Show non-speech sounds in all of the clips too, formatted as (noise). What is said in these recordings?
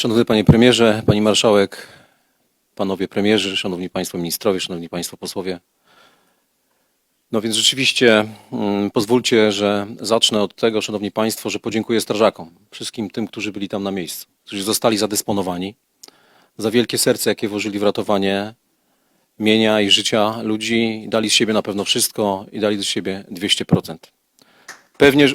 Szanowny Panie Premierze, Pani Marszałek, Panowie Premierzy, Szanowni Państwo Ministrowie, Szanowni Państwo Posłowie. No więc rzeczywiście mm, pozwólcie, że zacznę od tego, Szanowni Państwo, że podziękuję strażakom, wszystkim tym, którzy byli tam na miejscu, którzy zostali zadysponowani, za wielkie serce, jakie włożyli w ratowanie mienia i życia ludzi. Dali z siebie na pewno wszystko i dali z siebie 200%. Pewnie,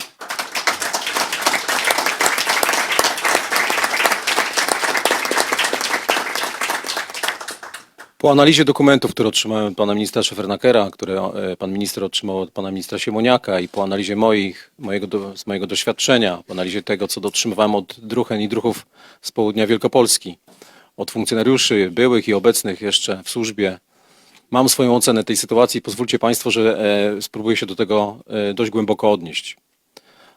Po analizie dokumentów, które otrzymałem od pana ministra Szefernakera, które e, pan minister otrzymał od pana ministra Siemoniaka i po analizie moich, mojego, z mojego doświadczenia, po analizie tego, co otrzymywałem od druchen i druhów z południa Wielkopolski, od funkcjonariuszy byłych i obecnych jeszcze w służbie, mam swoją ocenę tej sytuacji. Pozwólcie państwo, że e, spróbuję się do tego e, dość głęboko odnieść.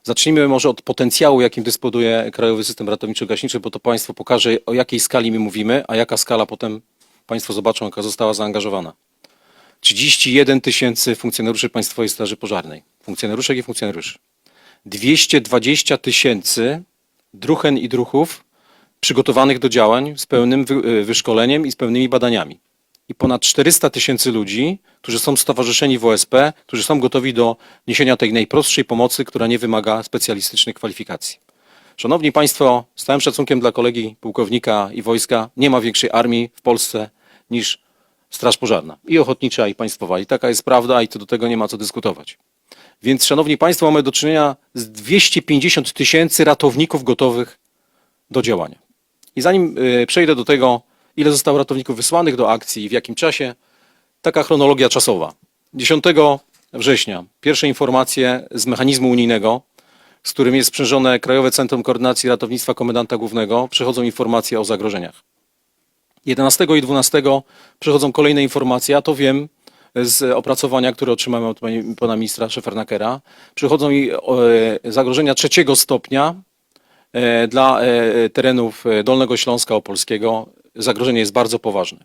Zacznijmy może od potencjału, jakim dysponuje Krajowy System Ratowniczo-Gaśniczy, bo to Państwu pokaże, o jakiej skali my mówimy, a jaka skala potem Państwo zobaczą, jaka została zaangażowana. 31 tysięcy funkcjonariuszy Państwowej Straży Pożarnej, funkcjonariuszek i funkcjonariuszy. 220 tysięcy druchen i druhów przygotowanych do działań z pełnym wy- wyszkoleniem i z pełnymi badaniami. I ponad 400 tysięcy ludzi, którzy są stowarzyszeni w OSP, którzy są gotowi do niesienia tej najprostszej pomocy, która nie wymaga specjalistycznych kwalifikacji. Szanowni Państwo, z całym szacunkiem dla kolegi pułkownika i wojska, nie ma większej armii w Polsce niż Straż Pożarna. I ochotnicza, i państwowa. I taka jest prawda, i co do tego nie ma co dyskutować. Więc, Szanowni Państwo, mamy do czynienia z 250 tysięcy ratowników gotowych do działania. I zanim y, przejdę do tego, ile zostało ratowników wysłanych do akcji i w jakim czasie, taka chronologia czasowa. 10 września pierwsze informacje z mechanizmu unijnego, z którym jest sprzężone Krajowe Centrum Koordynacji Ratownictwa Komendanta Głównego, przychodzą informacje o zagrożeniach. 11 i 12 przychodzą kolejne informacje, a to wiem z opracowania, które otrzymałem od pana ministra Szefernakera. Przychodzą i e, zagrożenia trzeciego stopnia e, dla e, terenów Dolnego Śląska Opolskiego. Zagrożenie jest bardzo poważne.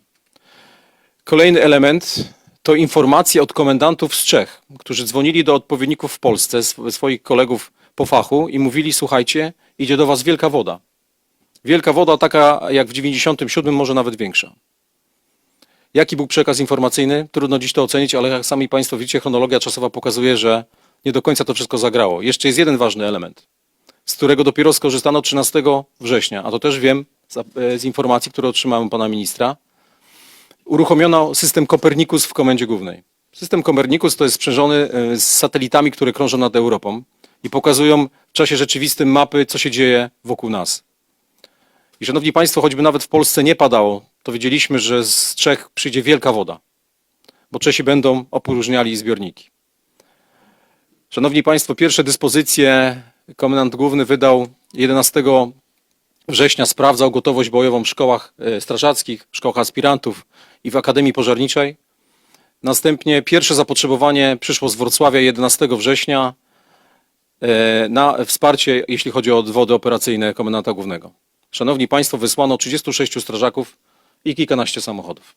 Kolejny element to informacje od komendantów z Czech, którzy dzwonili do odpowiedników w Polsce, sw- swoich kolegów po fachu i mówili, słuchajcie, idzie do was wielka woda. Wielka woda taka jak w 97, może nawet większa. Jaki był przekaz informacyjny? Trudno dziś to ocenić, ale jak sami Państwo widzicie, chronologia czasowa pokazuje, że nie do końca to wszystko zagrało. Jeszcze jest jeden ważny element, z którego dopiero skorzystano 13 września, a to też wiem z, e, z informacji, które otrzymałem pana ministra. Uruchomiono system Kopernikus w Komendzie Głównej. System Kopernikus to jest sprzężony e, z satelitami, które krążą nad Europą i pokazują w czasie rzeczywistym mapy, co się dzieje wokół nas. I szanowni państwo, choćby nawet w Polsce nie padało, to wiedzieliśmy, że z Czech przyjdzie wielka woda, bo Czesi będą opróżniali zbiorniki. Szanowni państwo, pierwsze dyspozycje komendant główny wydał 11 września, sprawdzał gotowość bojową w szkołach e, strażackich, szkołach aspirantów i w Akademii Pożarniczej. Następnie pierwsze zapotrzebowanie przyszło z Wrocławia 11 września e, na wsparcie, jeśli chodzi o odwody operacyjne komendanta głównego. Szanowni Państwo, wysłano 36 strażaków i kilkanaście samochodów.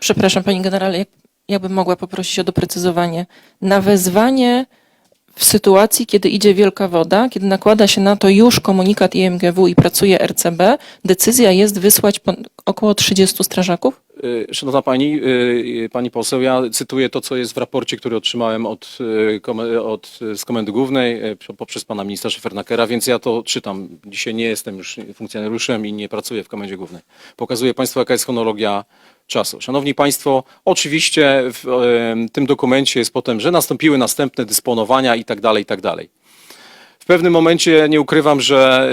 Przepraszam, pani generale, jak, jakbym mogła poprosić o doprecyzowanie. Na wezwanie w sytuacji, kiedy idzie wielka woda, kiedy nakłada się na to już komunikat IMGW i pracuje RCB, decyzja jest wysłać około 30 strażaków? Y, Szanowna Pani, y, Pani poseł, ja cytuję to, co jest w raporcie, który otrzymałem od, y, od, y, z Komendy Głównej y, poprzez Pana Ministra Szefernakera, więc ja to czytam. Dzisiaj nie jestem już funkcjonariuszem i nie pracuję w Komendzie Głównej. Pokazuję Państwu, jaka jest chronologia czasu. Szanowni Państwo, oczywiście w y, tym dokumencie jest potem, że nastąpiły następne dysponowania i tak dalej, i tak dalej. W pewnym momencie nie ukrywam, że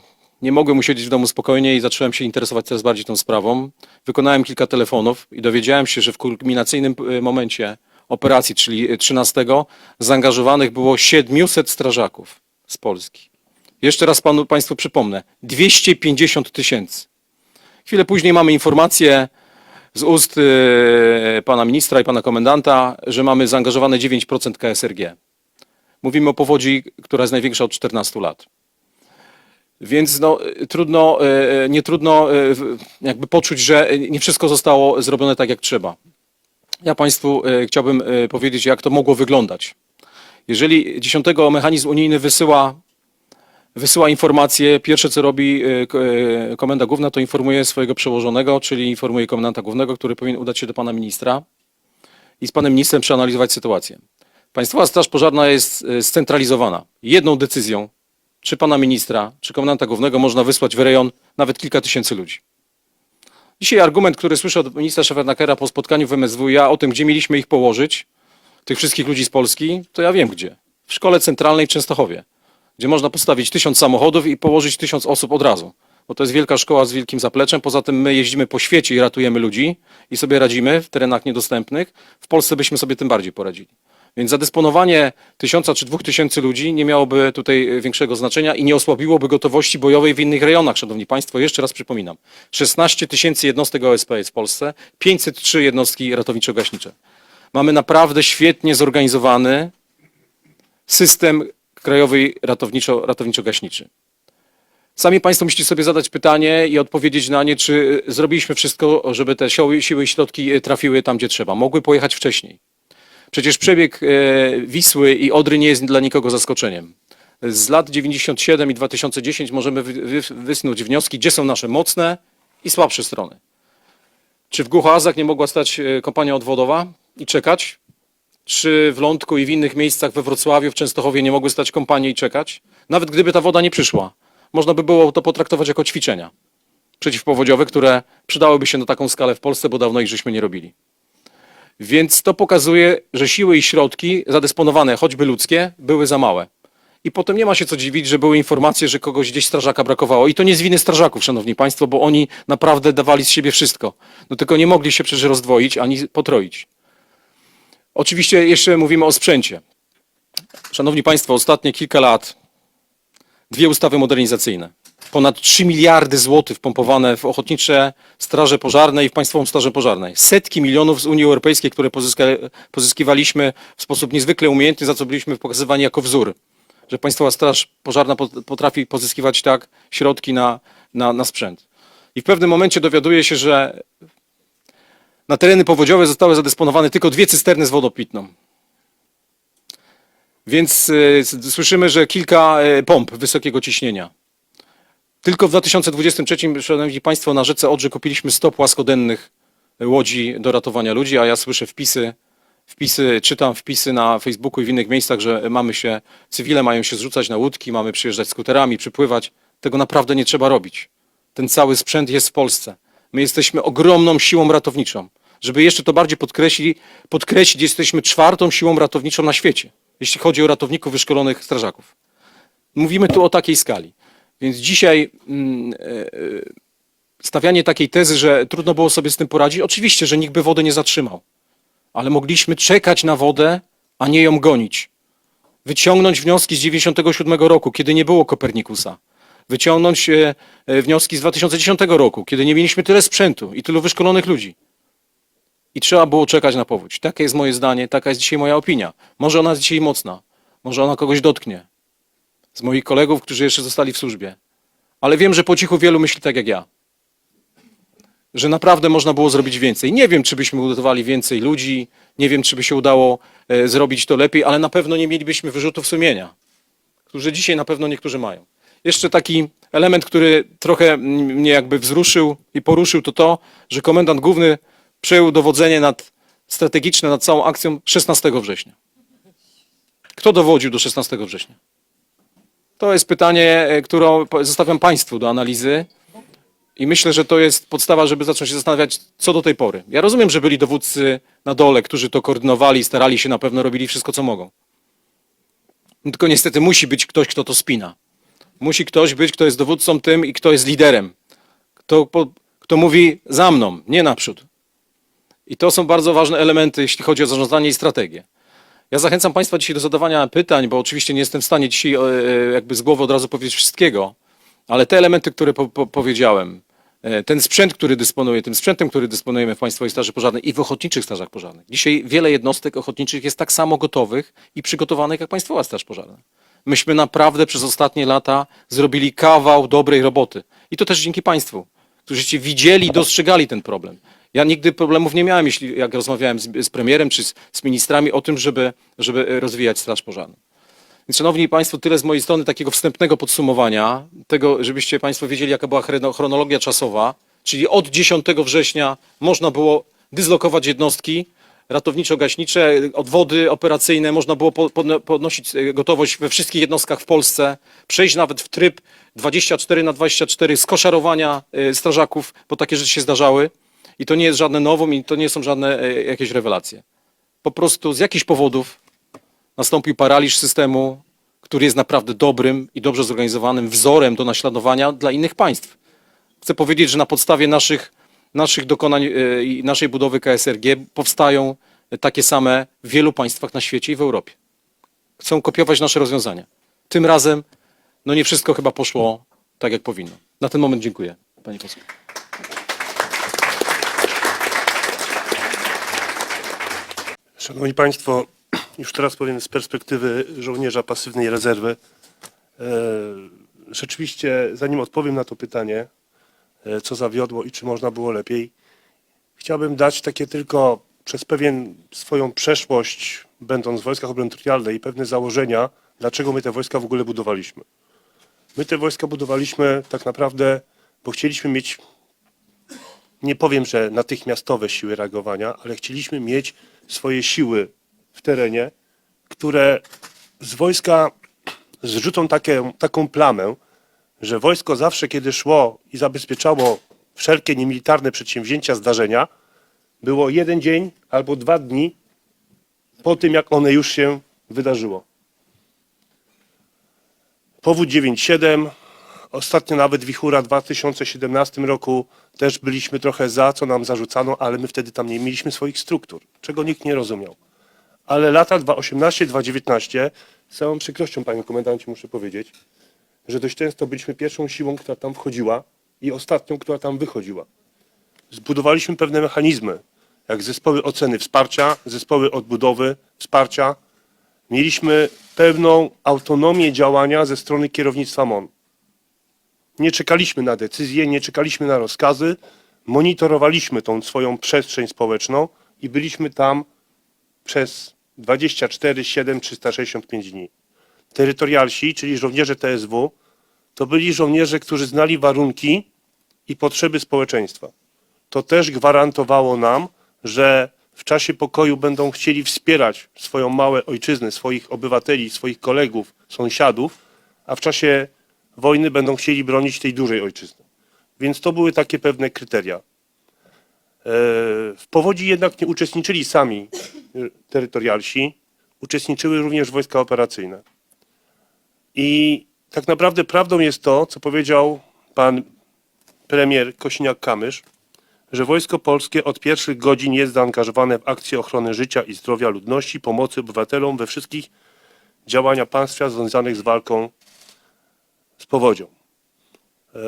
y, nie mogłem usiedzieć w domu spokojnie i zacząłem się interesować coraz bardziej tą sprawą. Wykonałem kilka telefonów i dowiedziałem się, że w kulminacyjnym y, momencie operacji, czyli y, 13, zaangażowanych było 700 strażaków z Polski. Jeszcze raz panu, Państwu przypomnę, 250 tysięcy. Chwilę później mamy informację z ust y, pana ministra i pana komendanta, że mamy zaangażowane 9% KSRG. Mówimy o powodzi, która jest największa od 14 lat. Więc no, y, trudno, y, nie trudno y, jakby poczuć, że nie wszystko zostało zrobione tak, jak trzeba. Ja Państwu y, chciałbym y, powiedzieć, jak to mogło wyglądać. Jeżeli 10 mechanizm unijny wysyła wysyła informacje. Pierwsze, co robi ko- Komenda Główna, to informuje swojego przełożonego, czyli informuje komendanta głównego, który powinien udać się do pana ministra i z panem ministrem przeanalizować sytuację. Państwowa Straż Pożarna jest scentralizowana. Jedną decyzją, czy pana ministra, czy komendanta głównego, można wysłać w rejon nawet kilka tysięcy ludzi. Dzisiaj argument, który słyszę od ministra Szefernakera po spotkaniu w MSWiA o tym, gdzie mieliśmy ich położyć, tych wszystkich ludzi z Polski, to ja wiem gdzie. W szkole centralnej w Częstochowie, gdzie można postawić tysiąc samochodów i położyć tysiąc osób od razu. Bo to jest wielka szkoła z wielkim zapleczem. Poza tym my jeździmy po świecie i ratujemy ludzi i sobie radzimy w terenach niedostępnych. W Polsce byśmy sobie tym bardziej poradzili. Więc zadysponowanie tysiąca czy dwóch tysięcy ludzi nie miałoby tutaj e, większego znaczenia i nie osłabiłoby gotowości bojowej w innych rejonach, szanowni państwo. Jeszcze raz przypominam. 16 tysięcy jednostek OSP jest w Polsce, 503 jednostki ratowniczo-gaśnicze. Mamy naprawdę świetnie zorganizowany system krajowy ratowniczo, ratowniczo-gaśniczy. Sami Państwo musicie sobie zadać pytanie i odpowiedzieć na nie, czy zrobiliśmy wszystko, żeby te siły, i środki e, trafiły tam, gdzie trzeba. Mogły pojechać wcześniej. Przecież przebieg e, Wisły i Odry nie jest dla nikogo zaskoczeniem. Z lat 97 i 2010 możemy wy, wy, wysnuć wnioski, gdzie są nasze mocne i słabsze strony. Czy w Głuchoazach nie mogła stać e, kompania odwodowa i czekać? Czy w Lądku i w innych miejscach we Wrocławiu, w Częstochowie nie mogły stać kompanie i czekać? Nawet gdyby ta woda nie przyszła, można by było to potraktować jako ćwiczenia przeciwpowodziowe, które przydałyby się na taką skalę w Polsce, bo dawno ich żeśmy nie robili. Więc to pokazuje, że siły i środki zadysponowane, choćby ludzkie, były za małe. I potem nie ma się co dziwić, że były informacje, że kogoś gdzieś strażaka brakowało. I to nie z winy strażaków, szanowni państwo, bo oni naprawdę dawali z siebie wszystko. No tylko nie mogli się przecież rozdwoić ani potroić. Oczywiście jeszcze mówimy o sprzęcie. Szanowni państwo, ostatnie kilka lat dwie ustawy modernizacyjne. Ponad 3 miliardy złotych wpompowane w ochotnicze straże pożarne i w Państwową Strażę Pożarnej. Setki milionów z Unii Europejskiej, które pozyska, pozyskiwaliśmy w sposób niezwykle umiejętny, za co byliśmy pokazywani jako wzór. Że Państwowa Straż Pożarna pot- potrafi pozyskiwać tak środki na, na, na sprzęt. I w pewnym momencie dowiaduje się, że na tereny powodziowe zostały zadysponowane tylko dwie cysterny z wodą pitną. Więc s- słyszymy, że kilka e, pomp wysokiego ciśnienia. Tylko w 2023, szanowni państwo, na rzece Odrze kupiliśmy 100 płaskodennych łodzi do ratowania ludzi, a ja słyszę wpisy, wpisy, czytam wpisy na Facebooku i w innych miejscach, że mamy się, cywile mają się zrzucać na łódki, mamy przyjeżdżać skuterami, przypływać. Tego naprawdę nie trzeba robić. Ten cały sprzęt jest w Polsce. My jesteśmy ogromną siłą ratowniczą. Żeby jeszcze to bardziej podkreślić, podkreślić, jesteśmy czwartą siłą ratowniczą na świecie, jeśli chodzi o ratowników wyszkolonych strażaków. Mówimy tu o takiej skali. Więc dzisiaj mm, e, e, stawianie takiej tezy, że trudno było sobie z tym poradzić, oczywiście, że nikt by wody nie zatrzymał, ale mogliśmy czekać na wodę, a nie ją gonić. Wyciągnąć wnioski z 97 roku, kiedy nie było Kopernikusa. Wyciągnąć e, wnioski z 2010 roku, kiedy nie mieliśmy tyle sprzętu i tylu wyszkolonych ludzi. I trzeba było czekać na powódź. Takie jest moje zdanie, taka jest dzisiaj moja opinia. Może ona jest dzisiaj mocna, może ona kogoś dotknie z moich kolegów, którzy jeszcze zostali w służbie. Ale wiem, że po cichu wielu myśli tak jak ja. Że naprawdę można było zrobić więcej. Nie wiem, czy byśmy uratowali więcej ludzi, nie wiem, czy by się udało e, zrobić to lepiej, ale na pewno nie mielibyśmy wyrzutów sumienia, którzy dzisiaj na pewno niektórzy mają. Jeszcze taki element, który trochę mnie jakby wzruszył i poruszył, to to, że komendant główny przejął dowodzenie nad, strategiczne nad całą akcją 16 września. Kto dowodził do 16 września? To jest pytanie, e, które zostawiam Państwu do analizy i myślę, że to jest podstawa, żeby zacząć się zastanawiać, co do tej pory. Ja rozumiem, że byli dowódcy na dole, którzy to koordynowali, starali się, na pewno robili wszystko, co mogą. Tylko niestety musi być ktoś, kto to spina. Musi ktoś być, kto jest dowódcą tym i kto jest liderem. Kto, kto mówi za mną, nie naprzód. I to są bardzo ważne elementy, jeśli chodzi o zarządzanie i strategię. Ja zachęcam Państwa dzisiaj do zadawania pytań, bo oczywiście nie jestem w stanie dzisiaj e, jakby z głowy od razu powiedzieć wszystkiego, ale te elementy, które po, po, powiedziałem, e, ten sprzęt, który dysponuję, tym sprzętem, który dysponujemy w Państwowej Straży Pożarnej i w ochotniczych strażach pożarnych. Dzisiaj wiele jednostek ochotniczych jest tak samo gotowych i przygotowanych jak Państwowa Straż Pożarna. Myśmy naprawdę przez ostatnie lata zrobili kawał dobrej roboty. I to też dzięki Państwu, którzyście widzieli dostrzegali ten problem. Ja nigdy problemów nie miałem, jeśli jak rozmawiałem z, z premierem czy z, z ministrami o tym, żeby, żeby rozwijać Straż Pożarną. Więc, Szanowni Państwo, tyle z mojej strony takiego wstępnego podsumowania, tego, żebyście Państwo wiedzieli, jaka była chrono- chronologia czasowa, czyli od 10 września można było dyslokować jednostki ratowniczo-gaśnicze, odwody operacyjne, można było po- podno- podnosić e, gotowość we wszystkich jednostkach w Polsce, przejść nawet w tryb 24 na 24 skoszarowania e, strażaków, bo takie rzeczy się zdarzały i to nie jest żadne nowum i to nie są żadne e, jakieś rewelacje. Po prostu z jakichś powodów nastąpił paraliż systemu, który jest naprawdę dobrym i dobrze zorganizowanym wzorem do naśladowania dla innych państw. Chcę powiedzieć, że na podstawie naszych, naszych dokonań e, i naszej budowy KSRG powstają takie same w wielu państwach na świecie i w Europie. Chcą kopiować nasze rozwiązania. Tym razem no nie wszystko chyba poszło tak, jak powinno. Na ten moment dziękuję, pani poseł. Szanowni Państwo, już teraz powiem z perspektywy żołnierza pasywnej rezerwy. E, Rzeczywiście, zanim odpowiem na to pytanie, e, co zawiodło i czy można było lepiej, chciałbym dać takie tylko przez pewien swoją przeszłość, będąc w Wojskach Obrony Terytorialnej, pewne założenia, dlaczego my te wojska w ogóle budowaliśmy. My te wojska budowaliśmy tak naprawdę, bo chcieliśmy mieć nie powiem, że natychmiastowe siły reagowania, ale chcieliśmy mieć swoje siły w terenie, które z wojska zrzucą takie, taką plamę, że wojsko zawsze, kiedy szło i zabezpieczało wszelkie niemilitarne przedsięwzięcia, zdarzenia, było jeden dzień albo dwa dni po tym, jak one już się wydarzyło. Powód 9.7, Ostatnio nawet wichura w 2017 roku też byliśmy trochę za, co nam zarzucano, ale my wtedy tam nie mieliśmy swoich struktur, czego nikt nie rozumiał. Ale lata 2018-2019, z całą przykrością, panie komendancie, muszę powiedzieć, że dość często byliśmy pierwszą siłą, która tam wchodziła i ostatnią, która tam wychodziła. Zbudowaliśmy pewne mechanizmy, jak zespoły oceny wsparcia, zespoły odbudowy, wsparcia. Mieliśmy pewną autonomię działania ze strony kierownictwa MON. Nie czekaliśmy na decyzje, nie czekaliśmy na rozkazy, monitorowaliśmy tą swoją przestrzeń społeczną i byliśmy tam przez 24, 7, 365 dni. Terytorialsi, czyli żołnierze TSW, to byli żołnierze, którzy znali warunki i potrzeby społeczeństwa. To też gwarantowało nam, że w czasie pokoju będą chcieli wspierać swoją małe ojczyznę, swoich obywateli, swoich kolegów, sąsiadów, a w czasie wojny będą chcieli bronić tej dużej ojczyzny. Więc to były takie pewne kryteria. E, W powodzi jednak nie uczestniczyli sami e, terytorialsi, uczestniczyły również wojska operacyjne. I tak naprawdę prawdą jest to, co powiedział pan premier Kosiniak-Kamysz, że Wojsko Polskie od pierwszych godzin jest zaangażowane w akcje ochrony życia i zdrowia ludności, pomocy obywatelom we wszystkich działaniach państwa związanych z walką z powodzią. E,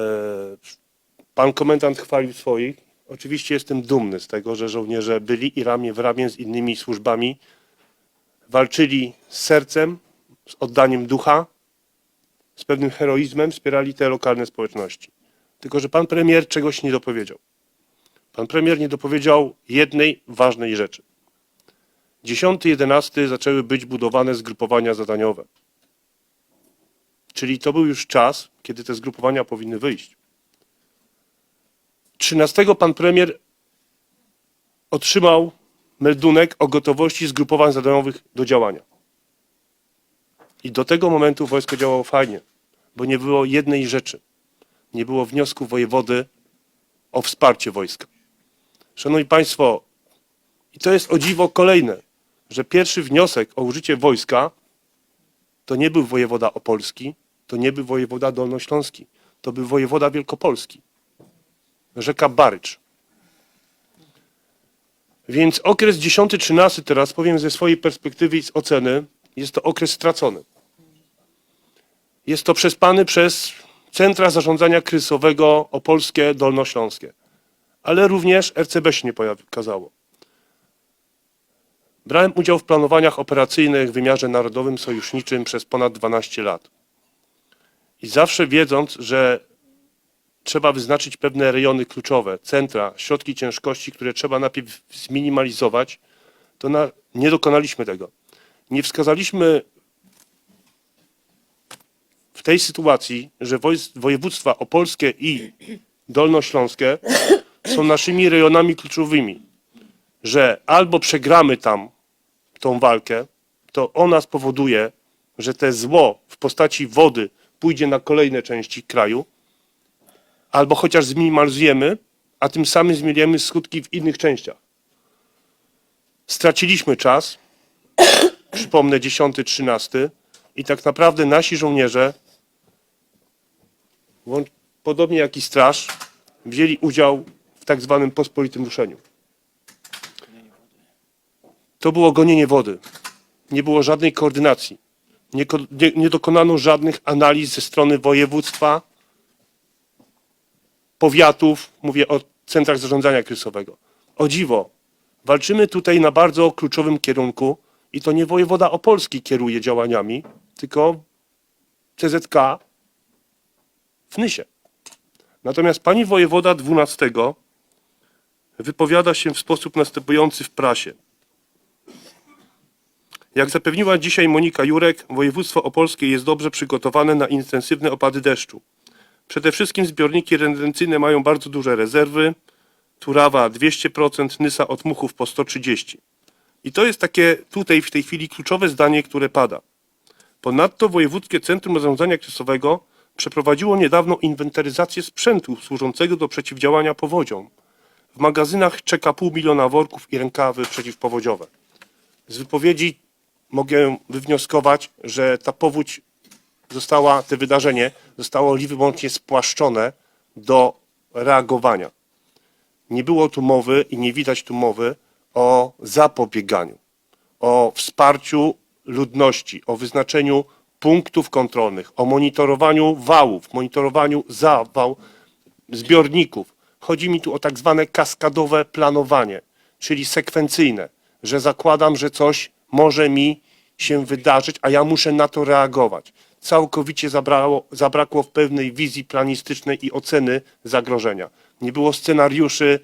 Pan komendant chwalił swoich. Oczywiście jestem dumny z tego, że żołnierze byli i ramię w ramię z innymi służbami walczyli z sercem, z oddaniem ducha, z pewnym heroizmem, wspierali te lokalne społeczności. Tylko, że pan premier czegoś nie dopowiedział. Pan premier nie dopowiedział jednej ważnej rzeczy. 10-11 zaczęły być budowane zgrupowania zadaniowe. Czyli to był już czas, kiedy te zgrupowania powinny wyjść. 13 pan premier otrzymał meldunek o gotowości zgrupowań zadaniowych do działania. I do tego momentu wojsko działało fajnie, bo nie było jednej rzeczy. Nie było wniosku wojewody o wsparcie wojska. Szanowni Państwo, i to jest o dziwo kolejne, że pierwszy wniosek o użycie wojska to nie był wojewoda opolski, to nie był wojewoda dolnośląski, to był wojewoda wielkopolski. Rzeka Barycz. Więc okres 10-13 teraz, powiem ze swojej perspektywy i z oceny, jest to okres stracony. Jest to przespany przez Centra Zarządzania Kryzysowego Opolskie, Dolnośląskie. Ale również RCB się nie pokazało. Brałem udział w planowaniach operacyjnych w wymiarze narodowym, sojuszniczym przez ponad 12 lat. I zawsze wiedząc, że trzeba wyznaczyć pewne rejony kluczowe, centra, środki ciężkości, które trzeba najpierw zminimalizować, to na, nie dokonaliśmy tego. Nie wskazaliśmy tej sytuacji, że woj- województwa opolskie i dolnośląskie są naszymi rejonami kluczowymi, że albo przegramy tam tą walkę, to ona spowoduje, że te zło w postaci wody pójdzie na kolejne części kraju, albo chociaż zminimalizujemy, a tym samym zmieniamy skutki w innych częściach. Straciliśmy czas, (coughs) przypomnę 10-13 i tak naprawdę nasi żołnierze, podobnie jak i straż, wzięli udział w tak zwanym pospolitym ruszeniu. To było gonienie wody. Nie było żadnej koordynacji. Nie, nie, nie dokonano żadnych analiz ze strony województwa, powiatów, mówię o centrach zarządzania kryzysowego. O dziwo, walczymy tutaj na bardzo kluczowym kierunku i to nie wojewoda opolski kieruje działaniami, tylko CZK w Nysie. Natomiast pani wojewoda 12 wypowiada się w sposób następujący w prasie. Jak zapewniła dzisiaj Monika Jurek, województwo opolskie jest dobrze przygotowane na intensywne opady deszczu. Przede wszystkim zbiorniki retencyjne mają bardzo duże rezerwy. Turawa 200%, Nysa od muchów po 130. I to jest takie tutaj w tej chwili kluczowe zdanie, które pada. Ponadto Wojewódzkie Centrum Zarządzania Kryzysowego przeprowadziło niedawno inwentaryzację sprzętu służącego do przeciwdziałania powodziom. W magazynach czeka pół miliona worków i rękawy przeciwpowodziowe. Z wypowiedzi mogę wywnioskować, że ta powódź została, to wydarzenie zostało li wyłącznie spłaszczone do reagowania. Nie było tu mowy i nie widać tu mowy o zapobieganiu, o wsparciu ludności, o wyznaczeniu punktów kontrolnych, o monitorowaniu wałów, monitorowaniu zawał zbiorników. Chodzi mi tu o tak zwane kaskadowe planowanie, czyli sekwencyjne, że zakładam, że coś może mi się wydarzyć, a ja muszę na to reagować. Całkowicie zabrało, zabrakło w pewnej wizji planistycznej i oceny zagrożenia. Nie było scenariuszy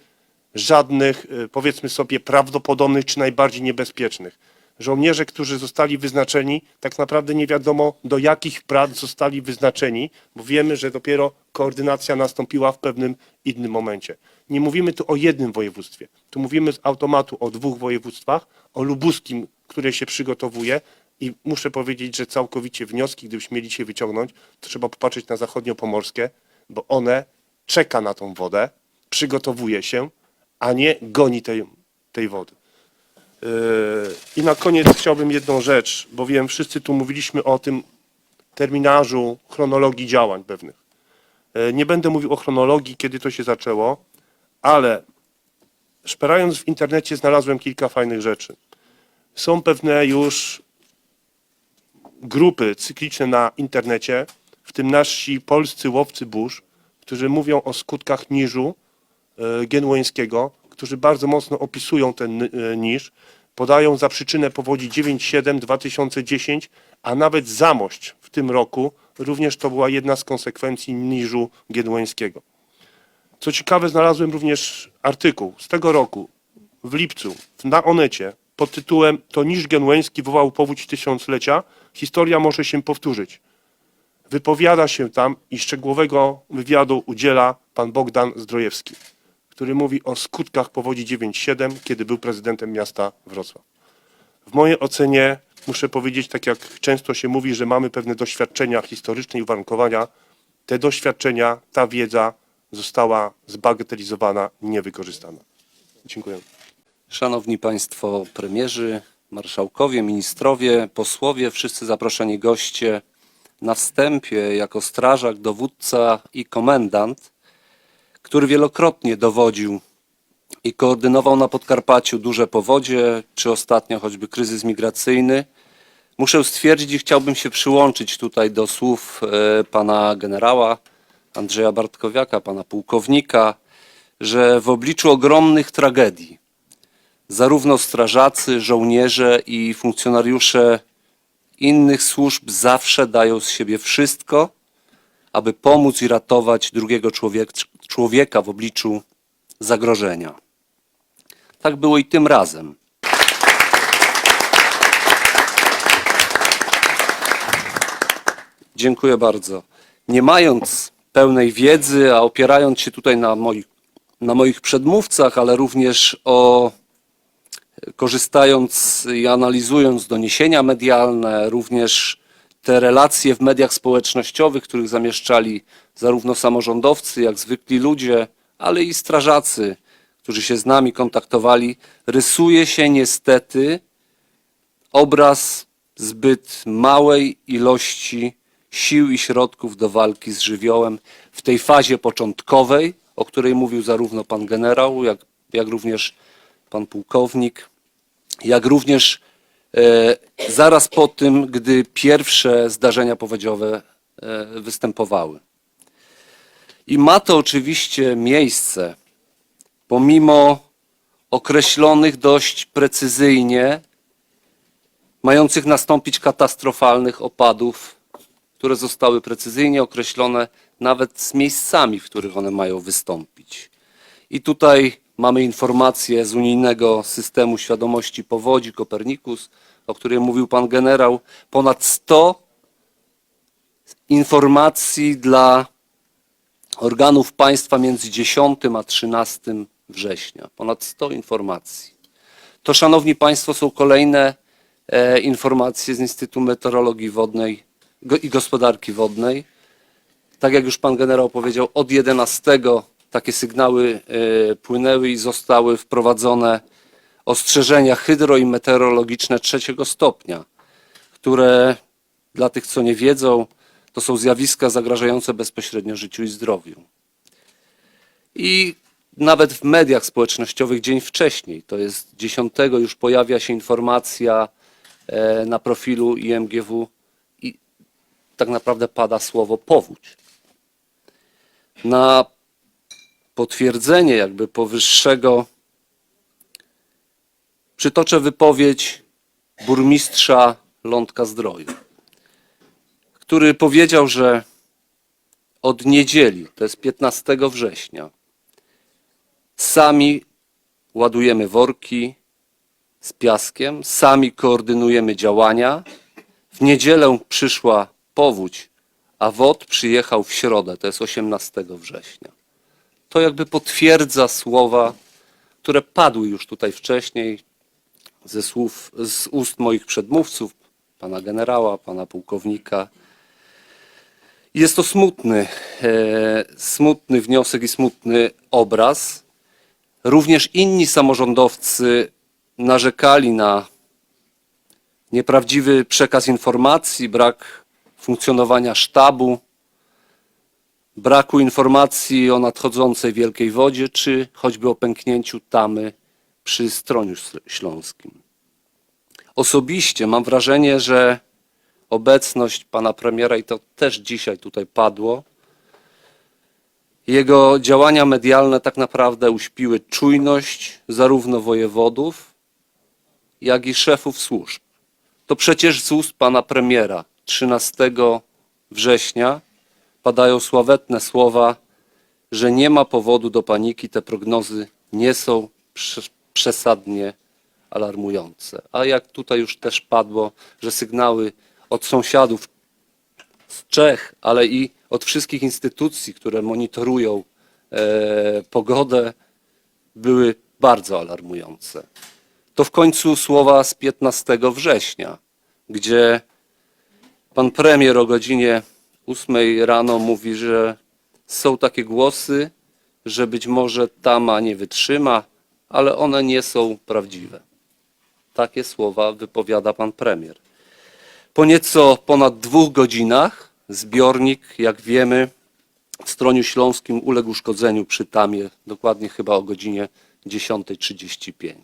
żadnych, y, powiedzmy sobie, prawdopodobnych czy najbardziej niebezpiecznych. Żołnierze, którzy zostali wyznaczeni, tak naprawdę nie wiadomo do jakich prac zostali wyznaczeni, bo wiemy, że dopiero koordynacja nastąpiła w pewnym innym momencie. Nie mówimy tu o jednym województwie. Tu mówimy z automatu o dwóch województwach, o lubuskim, które się przygotowuje i muszę powiedzieć, że całkowicie wnioski, gdybyśmy mieli się wyciągnąć, to trzeba popatrzeć na zachodniopomorskie, bo one czeka na tą wodę, przygotowuje się, a nie goni tej, tej wody. Yy, I na koniec chciałbym jedną rzecz, bo wiem, wszyscy tu mówiliśmy o tym terminarzu, chronologii działań pewnych. Yy, Nie będę mówił o chronologii, kiedy to się zaczęło, ale szperając w internecie znalazłem kilka fajnych rzeczy. Są pewne już grupy cykliczne na internecie, w tym nasi polscy łowcy burz, którzy mówią o skutkach niżu e, genłońskiego, którzy bardzo mocno opisują ten e, niż, podają za przyczynę powodzi 9.7 2010, a nawet zamość w tym roku również to była jedna z konsekwencji niżu genłońskiego. Co ciekawe, znalazłem również artykuł z tego roku, w lipcu, na Onecie, pod tytułem To niż genłeński wywołał powódź tysiąclecia, historia może się powtórzyć. Wypowiada się tam i szczegółowego wywiadu udziela pan Bogdan Zdrojewski, który mówi o skutkach powodzi 9.7, kiedy był prezydentem miasta Wrocław. W mojej ocenie muszę powiedzieć, tak jak często się mówi, że mamy pewne doświadczenia historyczne i uwarunkowania, te doświadczenia, ta wiedza została zbagatelizowana, niewykorzystana. Dziękuję. Szanowni Państwo premierzy, marszałkowie, ministrowie, posłowie, wszyscy zaproszeni goście. Na wstępie jako strażak, dowódca i komendant, który wielokrotnie dowodził i koordynował na Podkarpaciu duże powodzie, czy ostatnio choćby kryzys migracyjny, muszę stwierdzić i chciałbym się przyłączyć tutaj do słów e, pana generała Andrzeja Bartkowiaka, pana pułkownika, że w obliczu ogromnych tragedii, zarówno strażacy, żołnierze i funkcjonariusze innych służb zawsze dają z siebie wszystko, aby pomóc i ratować drugiego człowiek, człowieka w obliczu zagrożenia. Tak było i tym razem. Dziękuję bardzo. Nie mając pełnej wiedzy, a opierając się tutaj na moich, na moich przedmówcach, ale również o korzystając i analizując doniesienia medialne, również te relacje w mediach społecznościowych, których zamieszczali zarówno samorządowcy, jak zwykli ludzie, ale i strażacy, którzy się z nami kontaktowali, rysuje się niestety obraz zbyt małej ilości sił i środków do walki z żywiołem w tej fazie początkowej, o której mówił zarówno pan generał, jak, jak również pan pułkownik, jak również e, zaraz po tym, gdy pierwsze zdarzenia powodziowe e, występowały. I ma to oczywiście miejsce, pomimo określonych dość precyzyjnie, mających nastąpić katastrofalnych opadów, które zostały precyzyjnie określone nawet z miejscami, w których one mają wystąpić. I tutaj mamy informacje z unijnego systemu świadomości powodzi Kopernikus, o którym mówił pan generał. Ponad 100 informacji dla organów państwa między 10 a 13 września. Ponad 100 informacji. To, szanowni państwo, są kolejne e, informacje z Instytutu Meteorologii Wodnej i Gospodarki Wodnej. Tak jak już pan generał powiedział, od 11 takie sygnały e, płynęły i zostały wprowadzone ostrzeżenia hydro i meteorologiczne trzeciego stopnia, które dla tych, co nie wiedzą, to są zjawiska zagrażające bezpośrednio życiu i zdrowiu. I nawet w mediach społecznościowych dzień wcześniej, to jest 10 już pojawia się informacja e, na profilu IMGW tak naprawdę pada słowo powódź. Na potwierdzenie jakby powyższego przytoczę wypowiedź burmistrza Lądka Zdroju, który powiedział, że od niedzieli, to jest 15 września, sami ładujemy worki z piaskiem, sami koordynujemy działania. W niedzielę przyszła powódź, a WOT przyjechał w środę, to jest 18 września. To jakby potwierdza słowa, które padły już tutaj wcześniej ze słów, z ust moich przedmówców, pana generała, pana pułkownika. Jest to smutny, e, smutny wniosek i smutny obraz. Również inni samorządowcy narzekali na nieprawdziwy przekaz informacji, brak funkcjonowania sztabu, braku informacji o nadchodzącej wielkiej wodzie, czy choćby o pęknięciu tamy przy Stroniu Śląskim. Osobiście mam wrażenie, że obecność pana premiera, i to też dzisiaj tutaj padło, jego działania medialne tak naprawdę uśpiły czujność zarówno wojewodów, jak i szefów służb. To przecież z ust pana premiera 13 września padają sławetne słowa, że nie ma powodu do paniki, te prognozy nie są prze- przesadnie alarmujące. A jak tutaj już też padło, że sygnały od sąsiadów z Czech, ale i od wszystkich instytucji, które monitorują e, pogodę, były bardzo alarmujące. To w końcu słowa z 15 września, gdzie pan premier o godzinie 8 rano mówi, że są takie głosy, że być może tama nie wytrzyma, ale one nie są prawdziwe. Takie słowa wypowiada pan premier. Po nieco ponad dwóch godzinach zbiornik, jak wiemy, w Stroniu Śląskim uległ uszkodzeniu przy tamie, dokładnie chyba o godzinie 10.35.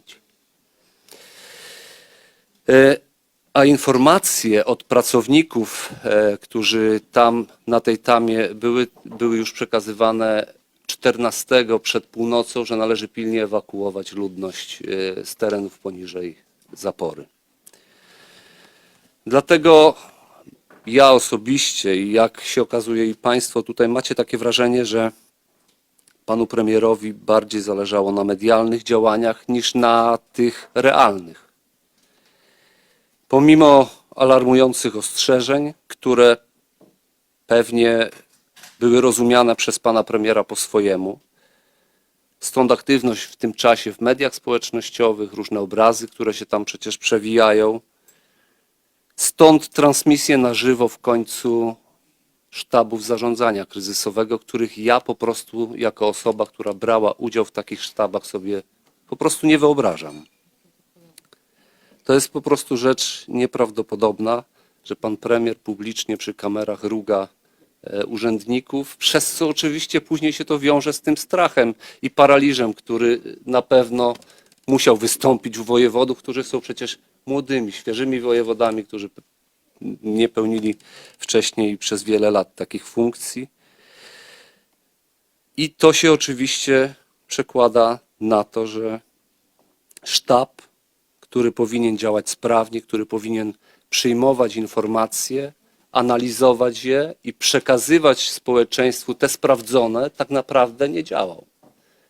A informacje od pracowników, e, którzy tam na tej tamie były, były już przekazywane 14 przed północą, że należy pilnie ewakuować ludność e, z terenów poniżej zapory. Dlatego ja osobiście i jak się okazuje i Państwo tutaj macie takie wrażenie, że panu premierowi bardziej zależało na medialnych działaniach niż na tych realnych. Pomimo alarmujących ostrzeżeń, które pewnie były rozumiane przez pana premiera po swojemu. Stąd aktywność w tym czasie w mediach społecznościowych, różne obrazy, które się tam przecież przewijają. Stąd transmisje na żywo w końcu sztabów zarządzania kryzysowego, których ja po prostu jako osoba, która brała udział w takich sztabach sobie po prostu nie wyobrażam. To jest po prostu rzecz nieprawdopodobna, że pan premier publicznie przy kamerach ruga e, urzędników, przez co oczywiście później się to wiąże z tym strachem i paraliżem, który na pewno musiał wystąpić u wojewodów, którzy są przecież młodymi, świeżymi wojewodami, którzy nie pełnili wcześniej przez wiele lat takich funkcji. I to się oczywiście przekłada na to, że sztab, który powinien działać sprawnie, który powinien przyjmować informacje, analizować je i przekazywać społeczeństwu te sprawdzone, tak naprawdę nie działał.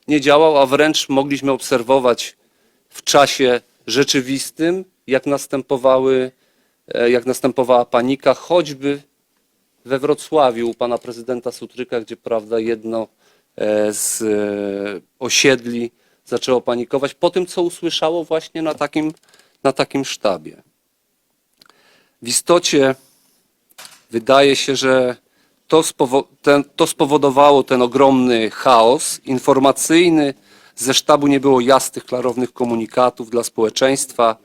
Nie działał, a wręcz mogliśmy obserwować w czasie rzeczywistym, jak następowały, e, jak następowała panika, choćby we Wrocławiu u pana prezydenta Sutryka, gdzie prawda jedno e, z e, osiedli zaczęło panikować po tym, co usłyszało właśnie na takim, na takim sztabie. W istocie wydaje się, że to, spowo- ten, to spowodowało ten ogromny chaos informacyjny. Ze sztabu nie było jasnych, klarownych komunikatów dla społeczeństwa,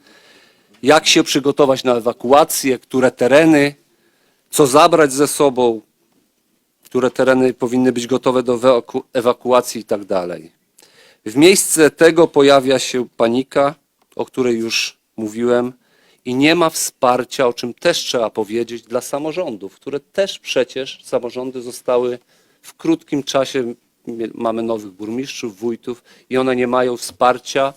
jak się przygotować na ewakuację, które tereny, co zabrać ze sobą, które tereny powinny być gotowe do ewaku- ewakuacji i tak dalej. W miejsce tego pojawia się panika, o której już mówiłem, i nie ma wsparcia, o czym też trzeba powiedzieć, dla samorządów, które też przecież samorządy zostały w krótkim czasie, mamy nowych burmistrzów, wójtów i one nie mają wsparcia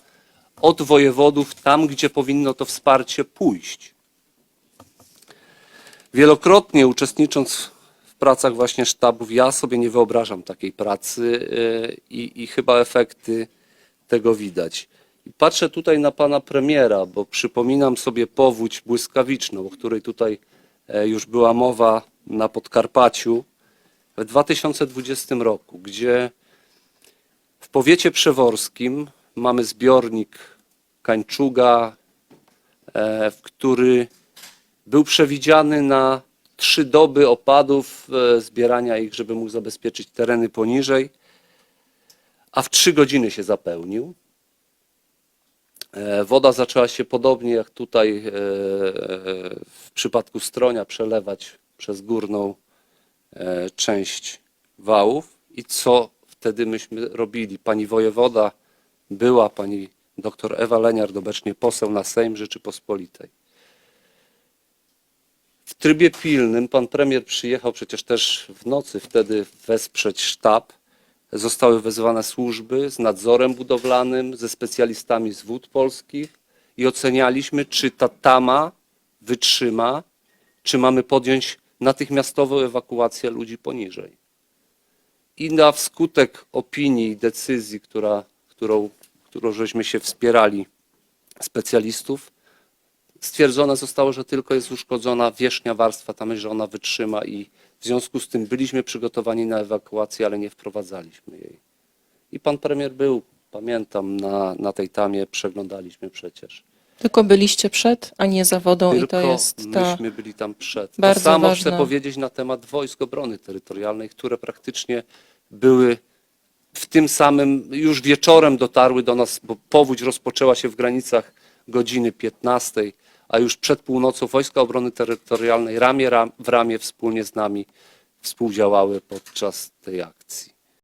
od wojewodów tam, gdzie powinno to wsparcie pójść. Wielokrotnie uczestnicząc pracach właśnie sztabów, ja sobie nie wyobrażam takiej pracy yy, i, i chyba efekty tego widać. Patrzę tutaj na pana premiera, bo przypominam sobie powódź błyskawiczną, o której tutaj e, już była mowa na Podkarpaciu w 2020 roku, gdzie w powiecie przeworskim mamy zbiornik Kańczuga, e, który był przewidziany na trzy doby opadów, e, zbierania ich, żeby mógł zabezpieczyć tereny poniżej, a w trzy godziny się zapełnił. E, Woda zaczęła się podobnie jak tutaj e, w przypadku Stronia przelewać przez górną część wałów. I co wtedy myśmy robili? Pani wojewoda była, pani doktor Ewa Leniart, obecnie poseł na Sejm Rzeczypospolitej. W trybie pilnym pan premier przyjechał przecież też w nocy wtedy wesprzeć sztab. Zostały wezwane służby z nadzorem budowlanym, ze specjalistami z wód polskich i ocenialiśmy, czy ta tama wytrzyma, czy mamy podjąć natychmiastową ewakuację ludzi poniżej. I na wskutek opinii i decyzji, która, którą, którą żeśmy się wspierali specjalistów, stwierdzone zostało, że tylko jest uszkodzona wierzchnia warstwa tam, że ona wytrzyma i w związku z tym byliśmy przygotowani na ewakuację, ale nie wprowadzaliśmy jej. I pan premier był, pamiętam, na, na tej tamie przeglądaliśmy przecież. Tylko byliście przed, a nie za wodą i Tylko to jest ta... myśmy byli tam przed. bardzo to samo ważna- chcę powiedzieć na temat wojsk obrony terytorialnej, które praktycznie były w tym samym, już wieczorem dotarły do nas, bo powódź rozpoczęła się w granicach godziny 15, a już przed północą Wojska Obrony Terytorialnej ramię ram, w ramię wspólnie z nami współdziałały podczas tej akcji.